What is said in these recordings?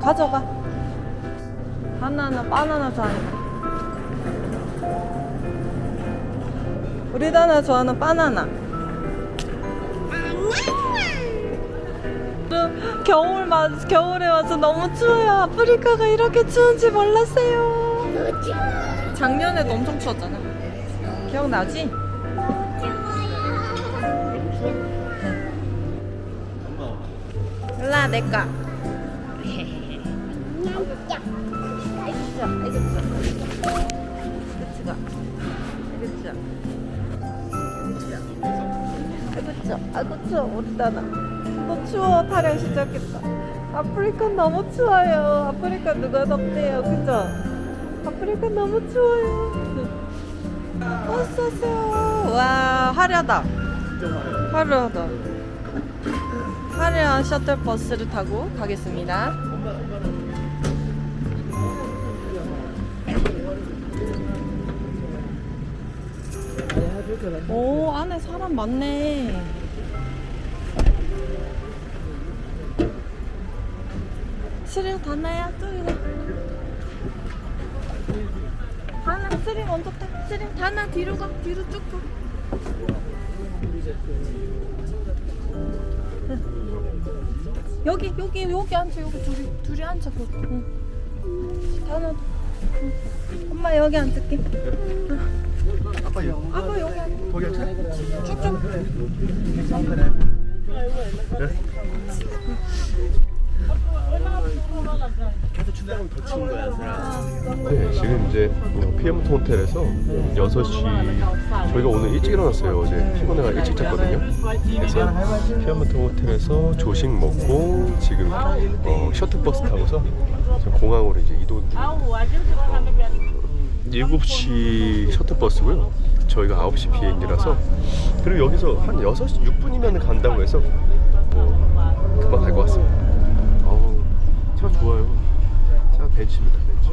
가져가. 바나나, 바나나 좋아하니까. 우리 다나 좋아하는 바나나. 겨울 맞 겨울에 와서 너무 추워요. 아프리카가 이렇게 추운지 몰랐어요. 작년에도 엄청 추웠잖아. 기억나지? 일라. 그치가. 그치가. 아이고 추워. 우리 나나. 또 추워. 타령 시작했다. 아프리카 너무 추워요. 아프리카 누가 덥대요. 그죠? 아프리카 너무 추워요. 어서 오세요. 와 화려하다. 화려하다. 화려한 셔틀버스를 타고 가겠습니다. 오 안에 사람 많네. 스링 다나야 저기다. 스링 다나 뒤로 가. 뒤로 쭉 가. 여기 여기 여기 앉아 여기 둘이 둘이 앉아 거기. 응. 다나. 응. 엄마 여기 앉을게. 아빠 여 아빠 여기 앉아. 거기 앉아. 쭉쭉. 계속 네, 지금 이제 피엠트 호텔에서 6시 저희가 오늘 일찍 일어났어요. 어제 피곤해가 일찍 잤거든요. 그래서 피엠트 호텔에서 조식 먹고 지금 어, 셔틀버스 타고서 공항으로 이제 이동 중. 어, 7시 셔틀버스고요. 저희가 9시 비행기라서 그리고 여기서 한 6시 6분이면 간다고 해서 뭐 금방 갈 것 같습니다. 어우, 차 좋아요. 차 벤츠입니다, 벤츠.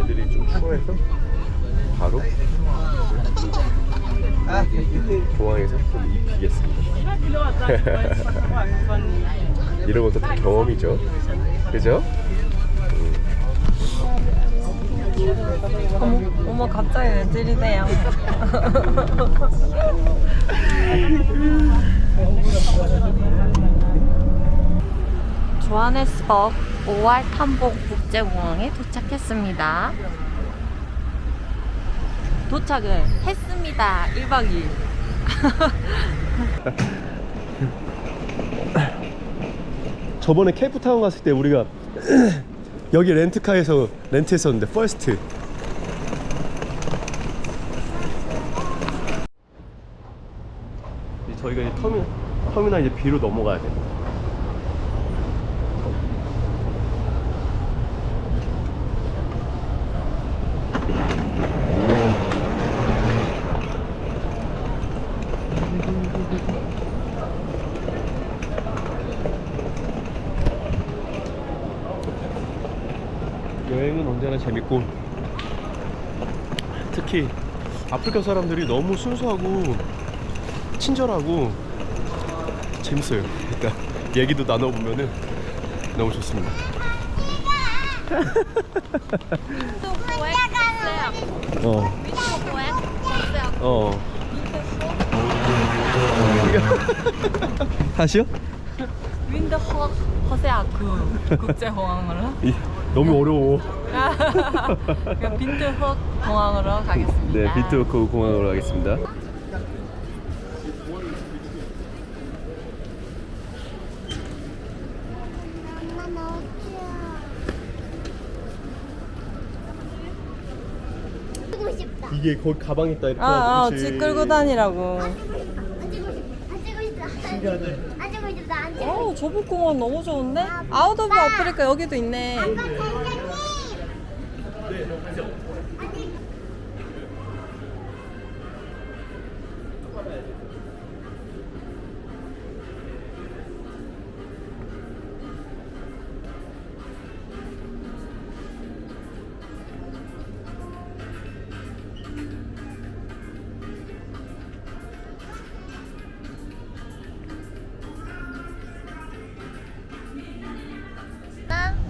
애들이 좀 추워해서 바로 공항에서 좀 입히겠습니다. 이런 것도 다 경험이죠. 그죠? 어머, 어머 갑자기 왜 들이대요? 조하네스버그 5월 탐복 국제공항에 도착했습니다. 도착을 했습니다. 1박 2일. 저번에 케이프타운 갔을 때 우리가 여기 렌트카에서 렌트했었는데 퍼스트 저희가 이제 터미, 터미널 이제 B로 넘어가야 돼. 재밌고 특히 아프리카 사람들이 너무 순수하고 친절하고 재밌어요. 일단 얘기도 나눠보면은 너무 좋습니다. 어. 어. 다시요? 윈드 허, 허세아크 국제공항으로 이, 너무 어려워. 그럼 빈트흑 공항으로 가겠습니다. 네, 비트워크 공항으로 가겠습니다. 싶다. 이게 거기 가방 있다 이렇게. 아, 아? 집 끌고 다니라고. 앉고 싶다. 앉고 싶다. 신기하네. 앉고 싶다. 앉고 싶다. 어, 조북공원 너무 좋은데? 아웃 오브 아프리카 여기도 있네. 아빠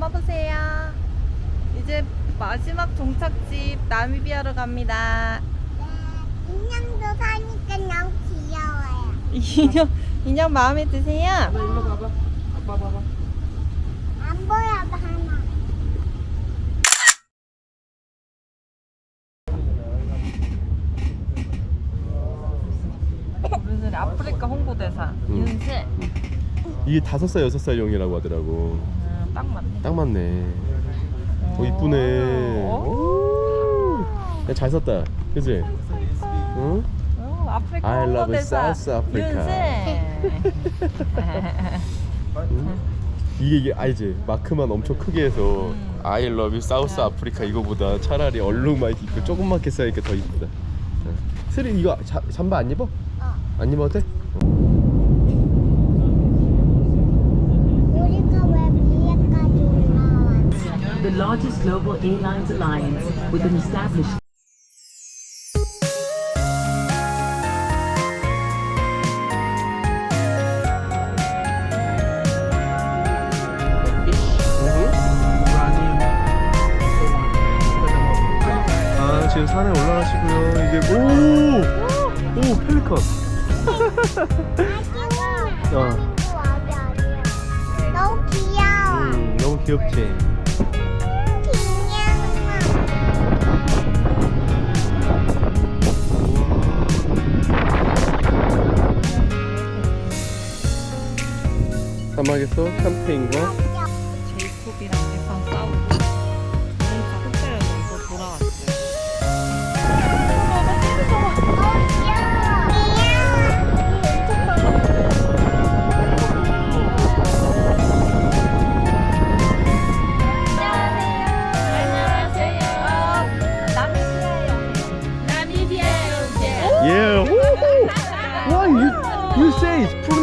엄마 보세요. 이제 마지막 종착지 나미비아로 갑니다. 인형 인형 마음에 드세요? 일로 봐봐. 아빠 봐봐. 안 보여도 하나. 아프리카 홍보대사. 이게 다섯 살 여섯 살 용이라고 하더라고. 음, 딱 맞네. 딱 맞네. 어 이쁘네. 오. 야, 잘 썼다. 그지? 응? 어, 아프리카 I love 홍보대사 South Africa. 응? 이게 이게 알지? 마크만 엄청 크게 해서 음. I love you South Africa 이거보다 차라리 얼룩만 입고 조금맣게 써니까 더 이쁘다. 응. 스리 이거 자, 잠바 안 입어? 안 입어도 돼? 우리가 왜 위에까지 올라왔어? the largest global airlines alliance with an established 지금 산에 올라가시고요. 이게 오! 오 펠리컨. 어. 너무 귀여워. 음, 너무 귀엽지? 귀여워. 사막에서 캠페인과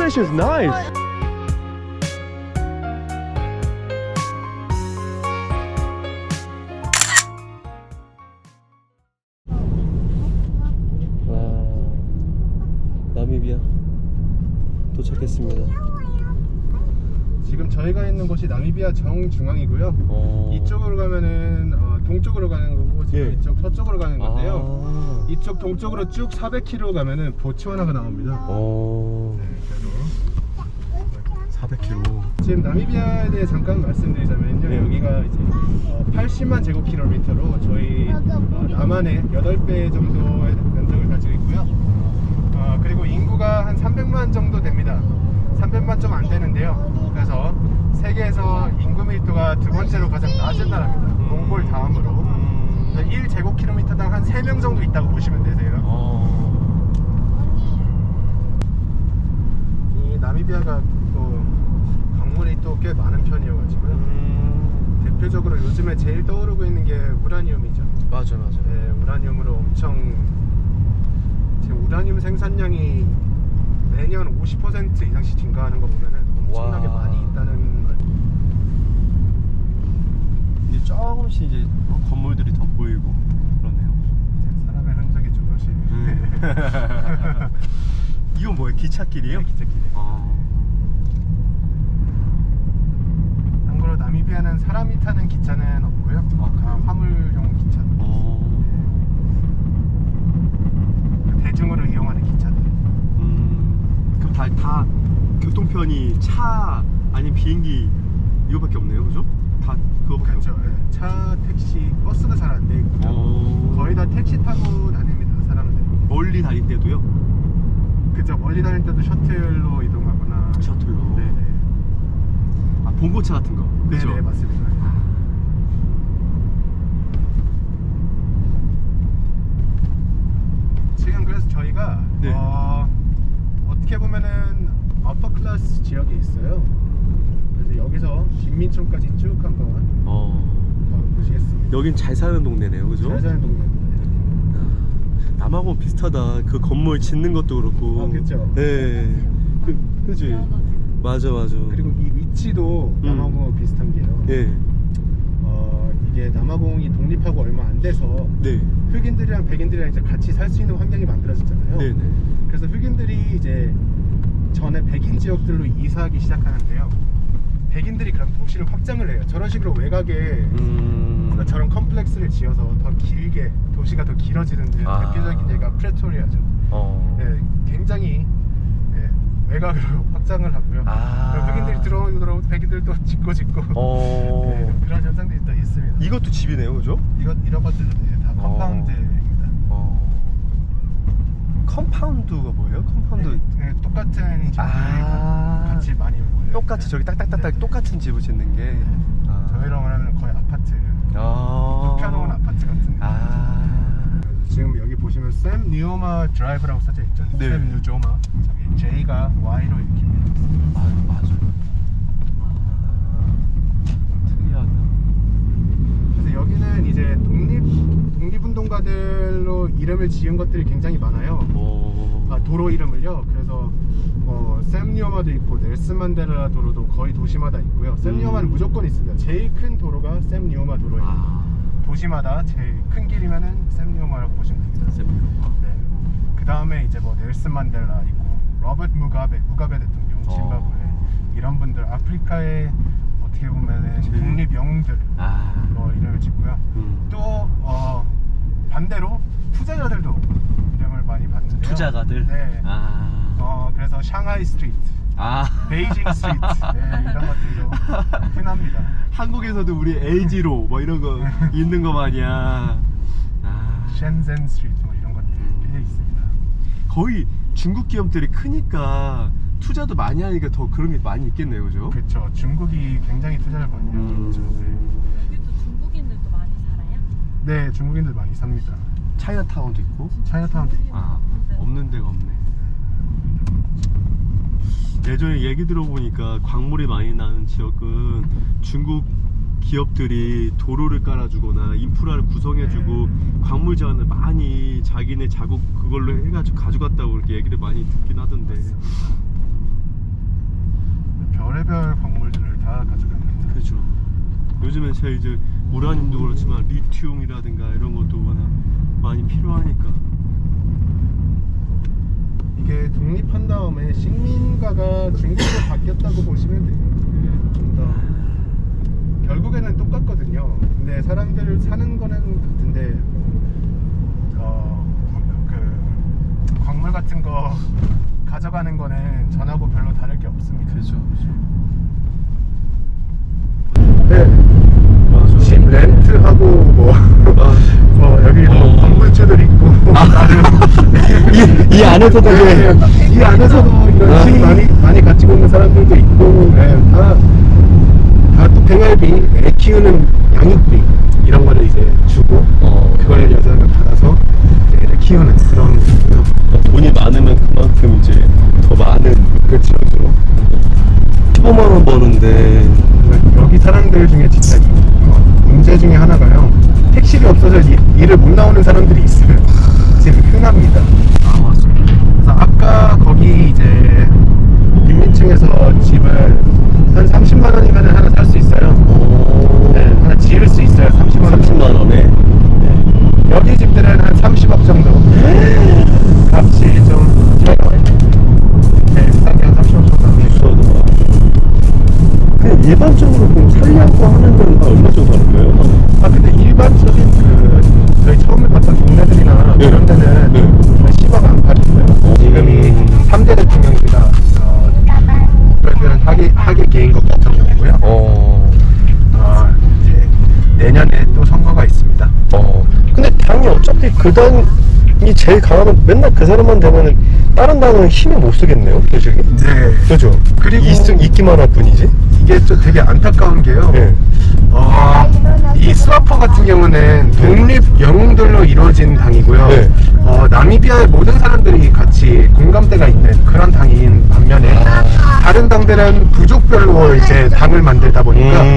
pronunciation is nice. 와 나미비아 도착했습니다. 지금 저희가 있는 곳이 나미비아 정중앙이고요. 어. 이쪽으로 가면은 어, 동쪽으로 가는 거고 지금 예. 이쪽 서쪽으로 가는 건데요. 아. 이쪽 동쪽으로 쭉 400km 가면은 보츠와나가 나옵니다. 어. 네, 400km. 지금 나미비아에 대해 잠깐 말씀드리자면요. 네. 여기가 이제 어, 80만 제곱킬로미터로 저희 어, 남한의 8배 정도의 면적을 가지고 있고요. 어, 그리고 인구가 한 300만 정도 됩니다. 300만 좀 안 되는데요. 그래서 세계에서 인구 밀도가 두 번째로 가장 낮은 나라입니다. 몽골 다음으로. 음. 1제곱킬로미터당 한 3명 정도 있다고 보시면 되세요. 어. 이 나미비아가 또꽤 많은 편이어가지고요. 음. 대표적으로 요즘에 제일 떠오르고 있는 게 우라늄이죠. 맞아 맞아. 네, 우라늄으로 엄청 지금 우라늄 생산량이 매년 50% 이상씩 증가하는 거 보면은 엄청나게 와. 많이 있다는 걸. 이제 조금씩 이제 건물들이 더 보이고 그러네요. 사람의 흔적이 조금씩. 이건 뭐예요? 기찻길이에요? 네, 기찻길이. 아. 참고로 나미 비아는 사람이 타는 기차는 없고요. 아, 그래요? 다 화물용 기차. 어. 대중으로 이용하는 기차들. 음. 그럼 다, 다 교통편이 차 아니면 비행기 이거밖에 없네요, 그죠? 다 그거밖에 그렇죠. 없- 네. 차, 택시, 버스가 잘 안 돼 있고요. 어. 거의 다 택시 타고 다닙니다. 사람들. 멀리 다닐 때도요? 그죠. 멀리 다닐 때도 셔틀로 이동하거나. 셔틀로. 네네. 아 봉고차 같은 거. 그죠? 네네 맞습니다. 지금 그래서 저희가 네. 어, 어떻게 보면은 어퍼 클래스 지역에 있어요. 그래서 여기서 빈민촌까지 쭉 한번 어. 가보시겠습니다. 여긴 잘 사는 동네네요, 그죠? 잘 사는 동네입니다. 이렇게. 아, 남하고 비슷하다. 그 건물 짓는 것도 그렇고. 아, 그쵸. 네. 그, 그지? 맞아, 맞아. 그리고 이 위치도 음. 남아공하고 비슷한 게요. 예. 어, 이게 남아공이 독립하고 얼마 안 돼서 네. 흑인들이랑 백인들이랑 이제 같이 살 수 있는 환경이 만들어졌잖아요. 네 네. 그래서 흑인들이 이제 전에 백인 지역들로 이사하기 시작하는데요. 백인들이 그럼 도시를 확장을 해요. 저런 식으로 외곽에 음. 저런 컴플렉스를 지어서 더 길게 도시가 더 길어지는 데 아. 대표적인 예가 프레토리아죠. 어. 네, 굉장히 네, 외곽으로 확장을 하고요. 아. 흑인들이 들어오고 들어오고 백인들도 짓고 짓고 어. 네, 그런 현상들이 또 있습니다. 이것도 집이네요, 그죠? 이것 이런 것들은 네, 다 어. 컴파운드입니다. 어. 컴파운드가 뭐예요? 컴파운드 네, 똑같은 집들과 아. 같이 많이 모여요. 똑같이 저기 딱딱딱딱 똑같은 집을 짓는 게. 아. 저희로 말하면 거의 아파트, 아. 눕혀놓은 아파트 같은. 아. 지금 여기 보시면 샘 뉴오마 드라이브라고 써져 있죠. 네. 샘 뉴조마. J가 Y로. 맞아, 맞아요. 아. 특이하다. 그래서 여기는 이제 독립 독립운동가들로 이름을 지은 것들이 굉장히 많아요. 오. 아, 도로 이름을요. 그래서 뭐, 샘 뉴오마도 있고 넬슨 만델라 도로도 거의 도시마다 있고요. 샘 음. 뉴오마는 무조건 있습니다. 제일 큰 도로가 샘 뉴오마 도로예요. 아. 도시마다 제일 큰 길이면은 샘 뉴오마라고 보시면 됩니다. 쌤이요. 네. 그 다음에 이제 뭐 넬슨 만델라 있고 로버트 무가베 무가베 대통령 어. 짐바브웨 이런 분들 아프리카의 어떻게 보면은 제일- 독립 영웅들 아. 로 이름을 짓고요. 음. 또 어, 반대로 투자자들도 이름을 많이 받는데요. 투자가들. 네. 아. 어 그래서 샹하이 스트리트, 아. 베이징 스트리트 네, 이런 것들도 흔합니다. 한국에서도 우리 LG로 뭐 이런 거 있는 거 마냥. 아. 셴젠 스트리트 뭐 이런 것들이 음. 있습니다. 거의 중국 기업들이 크니까 투자도 많이 하니까 더 그런 게 많이 있겠네요, 그죠? 그렇죠. 중국이 굉장히 투자를 많이 하죠. 음. 그렇죠. 네. 여기도 중국인들도 많이 살아요? 네, 중국인들 많이 삽니다. 차이나타운도 있고. 차이나타운도 있고. 아, 없는 데가 없네. 예전에 얘기 들어보니까 광물이 많이 나는 지역은 중국 기업들이 도로를 깔아주거나 인프라를 구성해주고 광물 자원을 많이 자기네 자국 그걸로 해가지고 가져갔다고 그렇게 얘기를 많이 듣긴 하던데. 별의별 광물들을 다 가져갑니다. 그죠. 요즘에 제가 이제 우라늄도 그렇지만 리튬이라든가 이런 것도 워낙 많이 필요하니까. 이게 독립한 다음에 식민가가 중국으로 바뀌었다고 보시면 돼요. 결국에는 똑같거든요. 근데 사람들 사는 거는 같은데 어, 그 광물 같은 거 가져가는 거는 전하고 별로 다를 게 없습니다. 그죠, 그죠. 네. 맞아. 집 렌트하고 뭐 어, 여기 뭐 건물주들 있고 나름 이, 이 안에서도 네, 이 안에서도 이런 집 많이 많이 가지고 있는 사람들도 있고 네, 다 다또 생활비 애 키우는 양육비 이런 거를 이제 주고 어. 그걸 여자가 받아서 이제 애를 키우는 그런 거고요. 돈이 많으면 그만큼 이제 더 많은 그렇죠. 15만 원 버는데 여기 사람들 중에 진짜 이- 어, 문제 중에 하나가요. 택시가 없어서 일, 일을 못 나오는 사람들이 있어요. 지금 흔합니다. 아 맞습니다. 그래서 아까 거기 이제 빈민층에서 집을 한 30만 원이면 하나 살 수 있어요. 네, 하나 지을 수 있어요. 30만 원. 30만 원에 네. 여기 집들은 한 30억 정도. 값이 좀. 네, 비싼 게한 30억 정도. 비싸다. 그 일반적으로 그럼 살려고 하는 건 얼마 정도 하는 거예요? 아 근데 일반적인 그 저희 처음에 봤던 동네들이나 네. 이런 데는 네. 10억 안팎이고요. 지금이 어차피 그 당이 제일 강하면 맨날 그 사람만 되면은 다른 당은 힘을 못 쓰겠네요, 표정이. 네. 그죠? 그리고- 있, 있기만 할 뿐이지. 이게 좀 되게 안타까운 게요. 네. 어, 이 스와퍼 같은 경우는 독립 영웅들로 이루어진 당이고요. 네. 어, 나미비아의 모든 사람들이 같이 공감대가 있는 그런 당인 반면에 다른 당들은 부족별로 이제 당을 만들다 보니까 이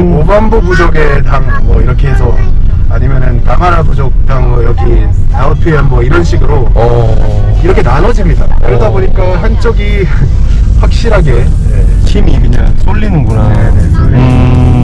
음. 모반보 부족의 당 뭐 이렇게 해서 아니면은 나마라 부족 당 뭐 여기 아웃피엠 뭐 이런 식으로 어. 이렇게 나눠집니다. 그러다 어. 보니까 한쪽이 확실하게 네, 힘이 그냥 쏠리는구나. 네, 네, 쏠리는 음.